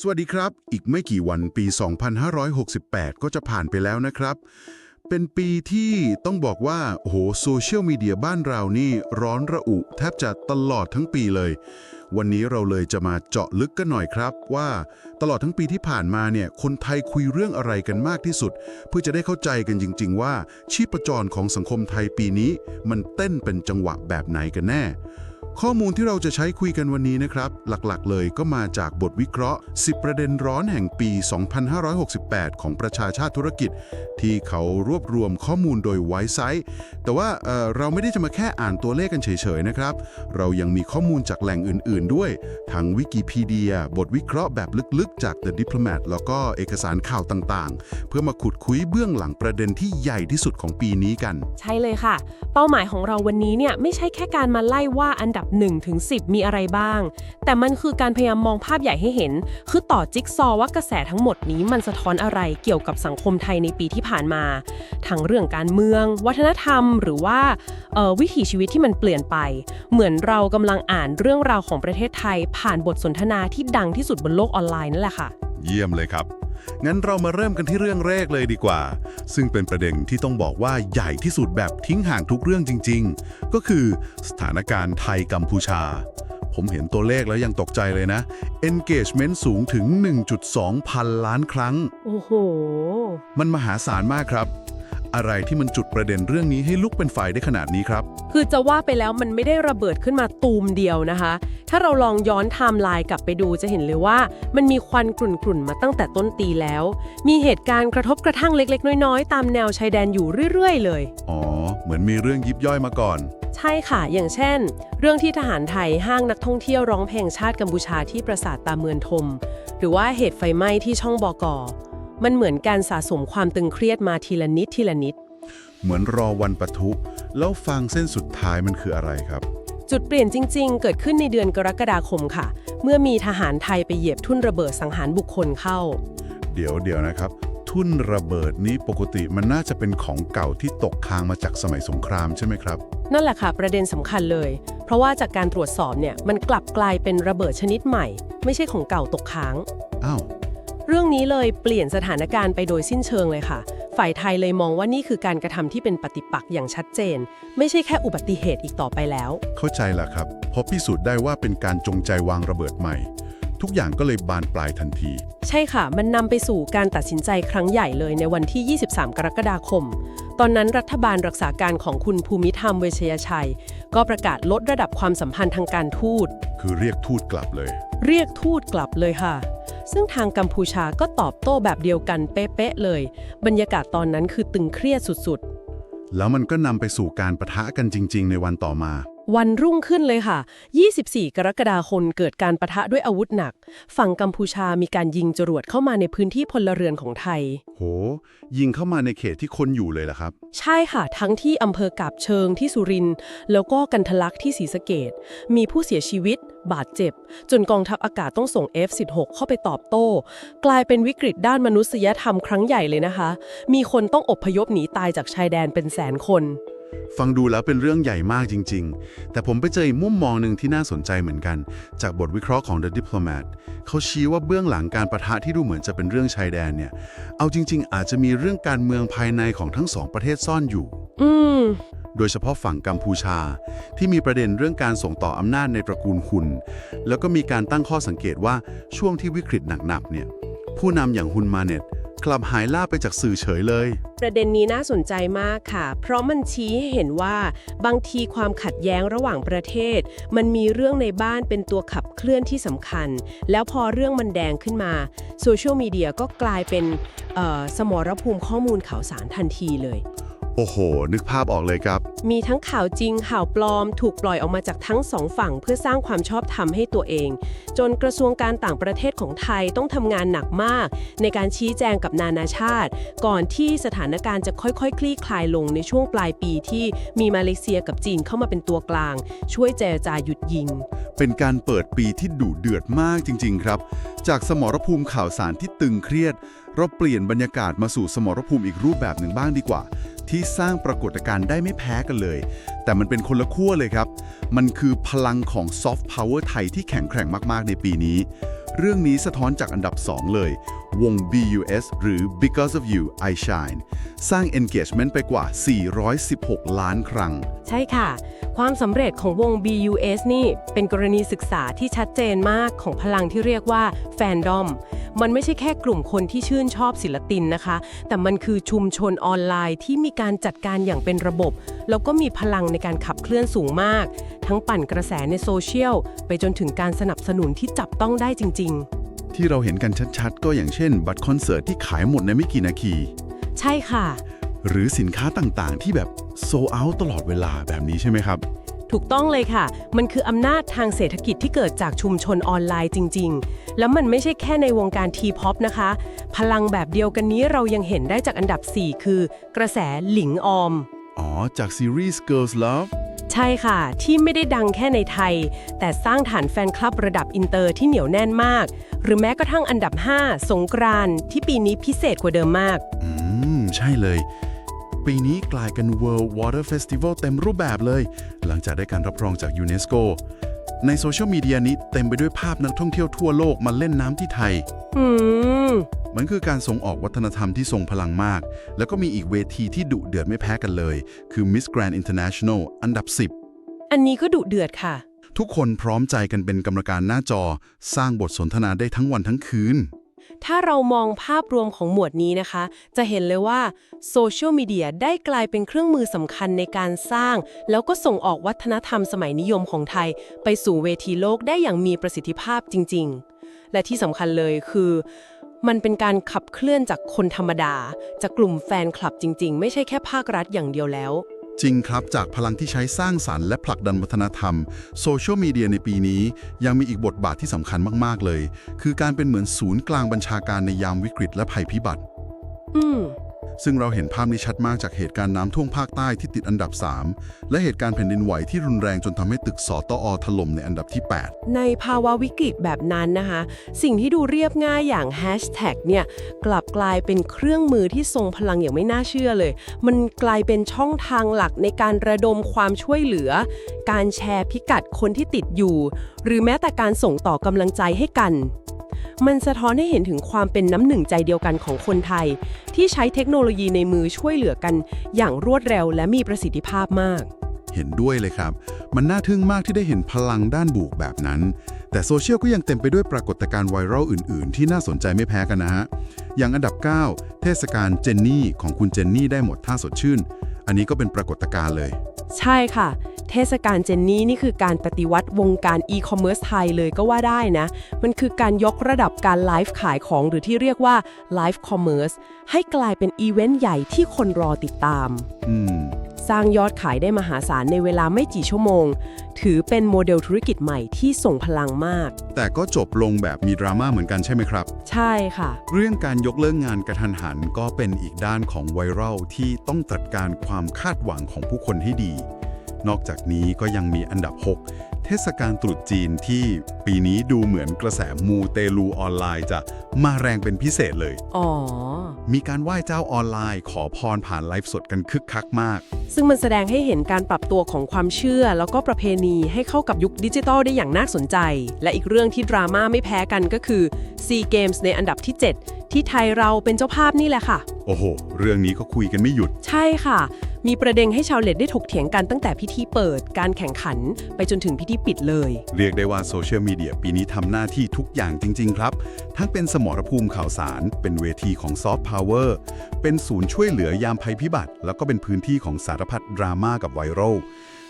สวัสดีครับ อีกไม่กี่วันปี 2568 ก็จะผ่านไปแล้วนะครับ เป็นปีที่ต้องบอกว่า โอ้โหโซเชียลมีเดียบ้านเรานี่ร้อนระอุแทบจะตลอดทั้งปีเลย วันนี้เราเลยจะมาเจาะลึกกันหน่อยครับ ว่าตลอดทั้งปีที่ผ่านมาเนี่ย คนไทยคุยเรื่องอะไรกันมากที่สุด เพื่อจะได้เข้าใจกันจริง ๆ ว่าชีพจรของสังคมไทยปีนี้ มันเต้นเป็นจังหวะแบบไหนกันแน่ ข้อมูลที่เราจะใช้คุยกันวันนี้นะครับ หลักๆ เลยก็มาจากบทวิเคราะห์ 10 ประเด็นร้อนแห่งปี 2568 ของประชาชาติธุรกิจ ที่เขารวบรวมข้อมูลโดยไวซ์ไซต์แต่ว่าเเราไม่ได้จะมาแค่อ่านตัวเลขกันเฉยๆนะครับ เรายังมีข้อมูลจากแหล่งอื่น ๆ ด้วย ทั้งวิกิพีเดีย บทวิเคราะห์แบบลึกๆ จาก The Diplomat แล้วก็เอกสารข่าวต่างๆ เพื่อมาขุดคุยเบื้องหลังประเด็นที่ใหญ่ที่สุดของปีนี้กัน ใช่เลยค่ะ เป้าหมายของเราวันนี้เนี่ยไม่ใช่แค่การมาไล่ว่าอันดับ1ถึง10 มีอะไรบ้าง แต่มันคือการพยายามมองภาพใหญ่ให้เห็น คือต่อจิ๊กซอว์ว่ากระแสทั้งหมดนี้มันสะท้อนอะไรเกี่ยวกับสังคมไทยในปีที่ผ่านมา ทั้งเรื่องการเมือง วัฒนธรรม หรือว่าออวิถีชีวิตที่มันเปลี่ยนไป เหมือนเรากำลังอ่านเรื่องราวของประเทศไทย ผ่านบทสนทนาที่ดังที่สุดบนโลกออนไลน์นั่นแหละค่ะ เยี่ยมเลยครับ งั้นเรามาเริ่มกันที่เรื่องแรกเลยดีกว่า ซึ่งเป็นประเด็นที่ต้องบอกว่าใหญ่ที่สุดแบบทิ้งห่างทุกเรื่องจริง ๆ ก็คือสถานการณ์ไทยกัมพูชา ผมเห็นตัวเลขแล้วยังตกใจเลยนะ engagement สูงถึง 1.2 พันล้านครั้ง โอ้โห มันมหาศาลมากครับ อะไรที่มันจุดประเด็นเรื่องนี้ให้ลุกเป็นไฟได้ขนาดนี้ครับ คือจะว่าไปแล้วมันไม่ได้ระเบิดขึ้นมาตูมเดียวนะคะ ถ้าเราลองย้อนไทม์ไลน์กลับไปดูจะเห็นเลยว่า มันมีควันกลุ่นๆมาตั้งแต่ต้นปีแล้ว มีเหตุการณ์กระทบกระทั่งเล็กๆ น้อยๆ ตามแนวชายแดนอยู่เรื่อยๆ เลย อ๋อ เหมือนมีเรื่องยิบย่อยมาก่อน ใช่ค่ะ อย่างเช่น เรื่องที่ทหารไทยห้างนักท่องเที่ยวร้องเพลงชาติกัมพูชาที่ปราสาทตาเมือนทม หรือว่าเหตุไฟไหม้ที่ช่องบอกอ มันเหมือนการสะสมความตึงเครียดมาทีละนิดทีละนิด เหมือนรอวันปะทุ แล้วฟังเส้นสุดท้ายมันคืออะไรครับ จุดเปลี่ยนจริง ๆ เกิดขึ้นในเดือนกรกฎาคมค่ะ เมื่อมีทหารไทยไปเหยียบทุ่นระเบิดสังหารบุคคลเข้า เดี๋ยวเดี๋ยวนะครับ ทุ่นระเบิดนี้ปกติมันน่าจะเป็นของเก่าที่ตกค้างมาจากสมัยสงครามใช่ไหมครับ นั่นแหละค่ะ ประเด็นสำคัญเลย เพราะว่าจากการตรวจสอบเนี่ยมันกลับกลายเป็นระเบิดชนิดใหม่ ไม่ใช่ของเก่าตกค้าง อ้าวเรื่องนี้เลยเปลี่ยนสถานการณ์ไปโดยสิ้นเชิงเลยค่ะ ฝ่ายไทยเลยมองว่านี่คือการกระทำที่เป็นปฏิปักษ์อย่างชัดเจน ไม่ใช่แค่อุบัติเหตุอีกต่อไปแล้ว เข้าใจละครับพอพิสูจน์ได้ว่าเป็นการจงใจวางระเบิดใหม่ ทุกอย่างก็เลยบานปลายทันที ใช่ค่ะ มันนำไปสู่การตัดสินใจครั้งใหญ่เลยในวันที่ 23 กรกฎาคม ตอนนั้นรัฐบาลรักษาการของคุณภูมิธรรมเวชยชัย ก็ประกาศลดระดับความสัมพันธ์ทางการทูต คือเรียกทูตกลับเลย เรียกทูตกลับเลยค่ะ ซึ่งทางกัมพูชาก็ตอบโต้แบบเดียวกันเป๊ะๆเลย บรรยากาศตอนนั้นคือตึงเครียดสุดๆ แล้วมันก็นำไปสู่การประทะกันจริง ๆ ในวันต่อมา วันรุ่งขึ้นเลยค่ะ 24 กรกฎาคมเกิดการประทะด้วยอาวุธหนัก ฝั่งกัมพูชามีการยิงจรวดเข้ามาในพื้นที่พลเรือนของไทย โห ยิงเข้ามาในเขตที่คนอยู่เลยล่ะครับ ใช่ค่ะ ทั้งที่อำเภอกาบเชิงที่สุรินทร์แล้วก็กันทะลักที่ศรีสะเกดมีผู้เสียชีวิต บาดเจ็บ จนกองทัพอากาศต้องส่ง F-16 เข้าไปตอบโต้ กลายเป็นวิกฤตด้านมนุษยธรรมครั้งใหญ่เลยนะคะ มีคนต้องอพยพหนีตายจากชายแดนเป็นแสนคน ฟังดูแล้วเป็นเรื่องใหญ่มากจริง ๆ แต่ผมไปเจออีกมุมมองหนึ่งที่น่าสนใจเหมือนกัน จากบทวิเคราะห์ของ The Diplomat เขาชี้ว่าเบื้องหลังการประทะที่ดูเหมือนจะเป็นเรื่องชายแดนเนี่ย เอาจริง ๆ อาจจะมีเรื่องการเมืองภายในของทั้งสองประเทศซ่อนอยู่ อืมโดยเฉพาะฝั่งกัมพูชา ที่มีประเด็นเรื่องการส่งต่ออำนาจในตระกูลคุณ แล้วก็มีการตั้งข้อสังเกตว่าช่วงที่วิกฤตหนักๆเนี่ยผู้นำอย่างฮุนมาเน็ต กลับหายล่าไปจากสื่อเฉยเลย ประเด็นนี้น่าสนใจมากค่ะ เพราะมันชี้ให้เห็นว่าบางทีความขัดแย้งระหว่างประเทศ มันมีเรื่องในบ้านเป็นตัวขับเคลื่อนที่สำคัญ แล้วพอเรื่องมันแดงขึ้นมาโซเชียลมีเดียก็กลายเป็นสมรภูมิข้อมูลข่าวสารทันทีเลย โอ้โห นึกภาพออกเลยครับ มีทั้งข่าวจริงข่าวปลอม ถูกปล่อยออกมาจากทั้งสองฝั่ง เพื่อสร้างความชอบธรรมให้ตัวเอง จนกระทรวงการต่างประเทศของไทยต้องทำงานหนักมาก ในการชี้แจงกับนานาชาติ ก่อนที่สถานการณ์จะค่อยๆคลี่คลายลงในช่วงปลายปีที่มีมาเลเซียกับจีนเข้ามาเป็นตัวกลาง ช่วยเจรจาหยุดยิง เป็นการเปิดปีที่ดุเดือดมากจริง ๆ ครับ จากสมรภูมิข่าวสารที่ตึงเครียด เราเปลี่ยนบรรยากาศมาสู่สมรภูมิอีกรูปแบบหนึ่งบ้างดีกว่า ที่สร้างปรากฏการณ์ได้ไม่แพ้กันเลย แต่มันเป็นคนละขั้วเลยครับ มันคือพลังของซอฟต์พาวเวอร์ไทยที่แข็งแกร่งมากๆในปีนี้ เรื่องนี้สะท้อนจากอันดับ 2 เลย วง BUS หรือ Because of You I Shine สร้าง engagement ไปกว่า 416 ล้านครั้ง ใช่ค่ะ ความสำเร็จของวง BUS นี่เป็นกรณีศึกษาที่ชัดเจนมากของพลังที่เรียกว่าแฟนดอม มันไม่ใช่แค่กลุ่มคนที่ชื่นชอบศิลปินนะคะ แต่มันคือชุมชนออนไลน์ที่มีการจัดการอย่างเป็นระบบแล้วก็มีพลังในการขับเคลื่อนสูงมาก ทั้งปั่นกระแสในโซเชียล ไปจนถึงการสนับสนุนที่จับต้องได้จริงที่เราเห็นกันชัดๆ ก็อย่างเช่น บัตรคอนเสิร์ตที่ขายหมดในไม่กี่นาทีๆใช่ค่ะ หรือสินค้าต่างๆ ที่แบบโซเอาตลอดเวลาแบบนี้ใช่ไหมครับ ถูกต้องเลยค่ะ มันคืออำนาจทางเศรษฐกิจที่เกิดจากชุมชนออนไลน์จริง ๆ แล้วมันไม่ใช่แค่ในวงการทีพ็อปนะคะ พลังแบบเดียวกันนี้เรายังเห็นได้จากอันดับ 4 คือ กระแสหลิงออม อ๋อ จากซีรีส์ Girls Love ใช่ค่ะ ที่ไม่ได้ดังแค่ในไทย แต่สร้างฐานแฟนคลับระดับอินเตอร์ที่เหนียวแน่นมาก หรือแม้กระทั่งอันดับ 5 สงกรานต์ที่ปีนี้พิเศษกว่าเดิมมาก อืม ใช่เลย ปีนี้กลายเป็น World Water Festival เต็มรูปแบบเลย หลังจากได้การรับรองจากยูเนสโก ในโซเชียลมีเดียนี้เต็มไปด้วยภาพนักท่องเที่ยวทั่วโลกมาเล่นน้ำที่ไทย อืม มันคือการส่งออกวัฒนธรรมที่ทรงพลังมาก แล้วก็มีอีกเวทีที่ดุเดือดไม่แพ้กันเลย คือ Miss Grand International อันดับ อันนี้ก็ดุเดือดค่ะ 10 ทุกคนพร้อมใจกันเป็นกรรมการหน้าจอ สร้างบทสนทนาได้ทั้งวันทั้งคืน ถ้าเรามองภาพรวมของหมวดนี้นะคะ จะเห็นเลยว่าโซเชียลมีเดียได้กลายเป็นเครื่องมือสำคัญในการสร้าง แล้วก็ส่งออกวัฒนธรรมสมัยนิยมของไทย ไปสู่เวทีโลกได้อย่างมีประสิทธิภาพจริง ๆ และที่สำคัญเลยคือ มันเป็นการขับเคลื่อนจากคนธรรมดา จากกลุ่มแฟนคลับจริง ๆ ไม่ใช่แค่ภาครัฐอย่างเดียวแล้ว จริงครับ จากพลังที่ใช้สร้างสรรค์และผลักดันวัฒนธรรม โซเชียลมีเดียในปีนี้ ยังมีอีกบทบาทที่สำคัญมาก ๆ เลย คือการเป็นเหมือนศูนย์กลางบัญชาการในยามวิกฤตและภัยพิบัติ อืม ซึ่งเราเห็นภาพนี้ชัดมากจากเหตุการณ์น้ำท่วมภาคใต้ที่ติดอันดับ 3 และเหตุการณ์แผ่นดินไหวที่รุนแรงจนทำให้ตึกสอตอถล่มในอันดับที่ในภาวะวิกฤตแบบนั้นนะคะ สิ่งที่ดูเรียบง่ายอย่างแฮชแท็กเนี่ยกลับกลายเป็นเครื่องมือที่ทรงพลังอย่างไม่น่าเชื่อเลย มันกลายเป็นช่องทางหลักในการระดมความช่วยเหลือ การแชร์พิกัดคนที่ติดอยู่ หรือแม้แต่การส่งต่อกำลังใจให้กัน มันสะท้อนให้เห็นถึงความเป็นน้ำหนึ่งใจเดียวกันของคนไทย ที่ใช้เทคโนโลยีในมือช่วยเหลือกันอย่างรวดเร็วและมีประสิทธิภาพมาก เห็นด้วยเลยครับ มันน่าทึ่งมากที่ได้เห็นพลังด้านบวกแบบนั้น แต่โซเชียลก็ยังเต็มไปด้วยปรากฏการณ์ไวรัลอื่น ๆ ที่น่าสนใจไม่แพ้กันนะฮะ อย่างอันดับ 9 เทศกาลเจนนี่ของคุณเจนนี่ได้หมดท่าสดชื่น อันนี้ก็เป็นปรากฏการณ์เลย ใช่ค่ะ เทศกาลเจนนี่นี่คือการปฏิวัติวงการอีคอมเมิร์ซไทยเลยก็ว่าได้นะ มันคือการยกระดับการไลฟ์ขายของหรือที่เรียกว่าไลฟ์คอมเมิร์ซให้กลายเป็นอีเวนต์ใหญ่ที่คนรอติดตาม อืม สร้างยอดขายได้มหาศาลในเวลาไม่กี่ชั่วโมง ถือเป็นโมเดลธุรกิจใหม่ที่ส่งพลังมาก แต่ก็จบลงแบบมีดราม่าเหมือนกันใช่ไหมครับ ใช่ค่ะ เรื่องการยกเลิกงานกระทันหันก็เป็นอีกด้านของไวรัลที่ต้องจัดการความคาดหวังของผู้คนให้ดี นอกจากนี้ก็ยังมีอันดับ 6 เทศกาลตรุษจีนที่ปีนี้ดูเหมือนกระแสมูเตลูออนไลน์จะมาแรงเป็นพิเศษเลย อ๋อ มีการไหว้เจ้าออนไลน์ ขอพรผ่านไลฟ์สดกันคึกคักมาก ซึ่งมันแสดงให้เห็นการปรับตัวของความเชื่อ แล้วก็ประเพณีให้เข้ากับยุคดิจิทัลได้อย่างน่าสนใจ และอีกเรื่องที่ดราม่าไม่แพ้กันก็คือ SEA Games ในอันดับที่ 7 ที่ไทยเราเป็นเจ้าภาพนี่แหละค่ะ โอ้โห เรื่องนี้ก็คุยกันไม่หยุด ใช่ค่ะ มีประเด็นให้ชาวเน็ตได้ถกเถียงกันตั้งแต่พิธีเปิด การแข่งขัน ไปจนถึงพิธีปิดเลย เรียกได้ว่าโซเชียลมีเดียปีนี้ทำหน้าที่ทุกอย่างจริง ๆ ครับ ทั้งเป็นสมรภูมิข่าวสาร เป็นเวทีของซอฟต์พาวเวอร์ เป็นศูนย์ช่วยเหลือยามภัยพิบัติ แล้วก็เป็นพื้นที่ของสารพัดดราม่ากับไวรัล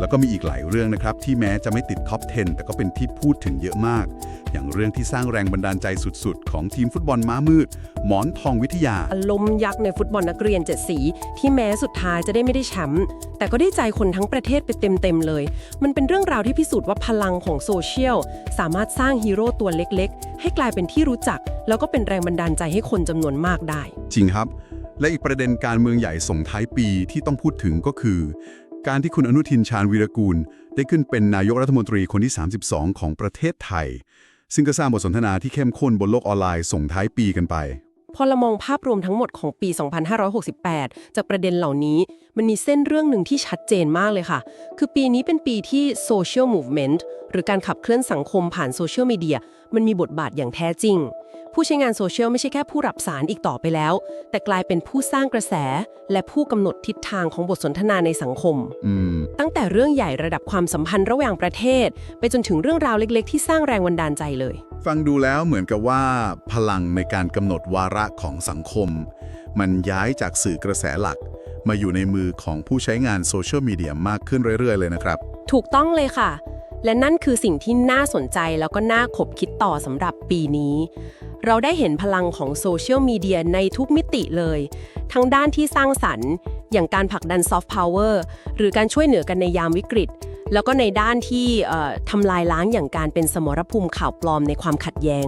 แล้วก็มีอีกหลายเรื่องนะครับที่แม้จะไม่ติดท็อป 10 แต่ก็เป็นที่พูดถึงเยอะมาก อย่างเรื่องที่สร้างแรงบันดาลใจสุดๆ ของทีมฟุตบอลม้ามืด หมอนทองวิทยา อารมณ์ยักษ์ในฟุตบอลนักเรียนเจ็ดสี ที่แม้สุดท้ายจะได้ไม่ได้แชมป์แต่ก็ได้ใจคนทั้งประเทศไปเต็มๆเลย มันเป็นเรื่องราวที่พิสูจน์ว่าพลังของโซเชียลสามารถสร้างฮีโร่ตัวเล็กๆ ให้กลายเป็นที่รู้จัก แล้วก็เป็นแรงบันดาลใจให้คนจำนวนมากได้ จริงครับ และอีกประเด็นการเมืองใหญ่ส่งท้ายปีที่ต้องพูดถึงก็คือ การที่คุณอนุทินชาญวีรกูล ได้ขึ้นเป็นนายกรัฐมนตรีคนที่ 32 ของประเทศไทย ซึ่งก็สร้างบทสนทนาที่เข้มข้นบนโลกออนไลน์ส่งท้ายปีกันไป พอเรามองภาพรวมทั้งหมดของปี 2568 จากประเด็นเหล่านี้ มันมีเส้นเรื่องหนึ่งที่ชัดเจนมากเลยค่ะ คือปีนี้เป็นปีที่ social movement หรือการขับเคลื่อนสังคมผ่านโซเชียลมีเดียมันมีบทบาทอย่างแท้จริง ผู้ใช้งานโซเชียลไม่ใช่แค่ผู้รับสารอีกต่อไปแล้ว แต่กลายเป็นผู้สร้างกระแส และผู้กำหนดทิศทางของบทสนทนาในสังคมอืมตั้งแต่เรื่องใหญ่ระดับความสัมพันธ์ระหว่างประเทศ ไปจนถึงเรื่องราวเล็ก ๆ ที่สร้างแรงบันดาลใจเลย ฟังดูแล้วเหมือนกับว่า พลังในการกำหนดวาระของสังคม มันย้ายจากสื่อกระแสหลัก มาอยู่ในมือของผู้ใช้งานโซเชียลมีเดียมากขึ้นเรื่อย ๆ เลยนะครับ ถูกต้องเลยค่ะ และนั่นคือสิ่งที่น่าสนใจแล้วก็น่าขบคิดต่อสำหรับปีนี้ เราได้เห็นพลังของโซเชียลมีเดียในทุกมิติเลย ทั้งด้านที่สร้างสรรค์ อย่างการผลักดันซอฟต์พาวเวอร์หรือการช่วยเหลือกันในยามวิกฤต แล้วก็ในด้านที่ทำลายล้างอย่างการเป็นสมรภูมิข่าวปลอมในความขัดแย้ง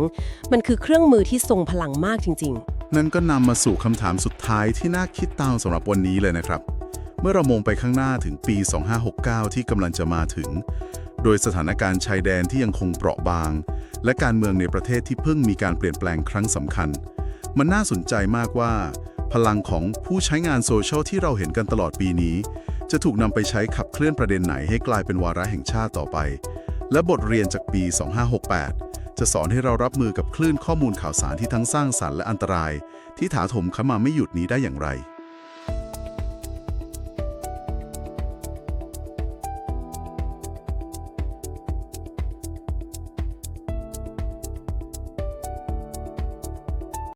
มันคือเครื่องมือที่ทรงพลังมากจริง ๆ นั่นก็นำมาสู่คำถามสุดท้ายที่น่าคิดตามสำหรับวันนี้เลยนะครับ เมื่อเรามองไปข้างหน้าถึงปี 2569 ที่กำลังจะมาถึง โดยสถานการณ์ชายแดนที่ยังคงเปราะบาง และการเมืองในประเทศที่เพิ่งมีการเปลี่ยนแปลงครั้งสำคัญ มันน่าสนใจมากว่า พลังของผู้ใช้งานโซเชียลที่เราเห็นกันตลอดปีนี้ จะถูกนำไปใช้ขับเคลื่อนประเด็นไหนให้กลายเป็นวาระแห่งชาติต่อไป และบทเรียนจากปี 2568 จะสอนให้เรารับมือกับคลื่นข้อมูลข่าวสารที่ทั้งสร้างสรรค์และอันตราย ที่ถาโถมเข้ามาไม่หยุดนี้ได้อย่างไร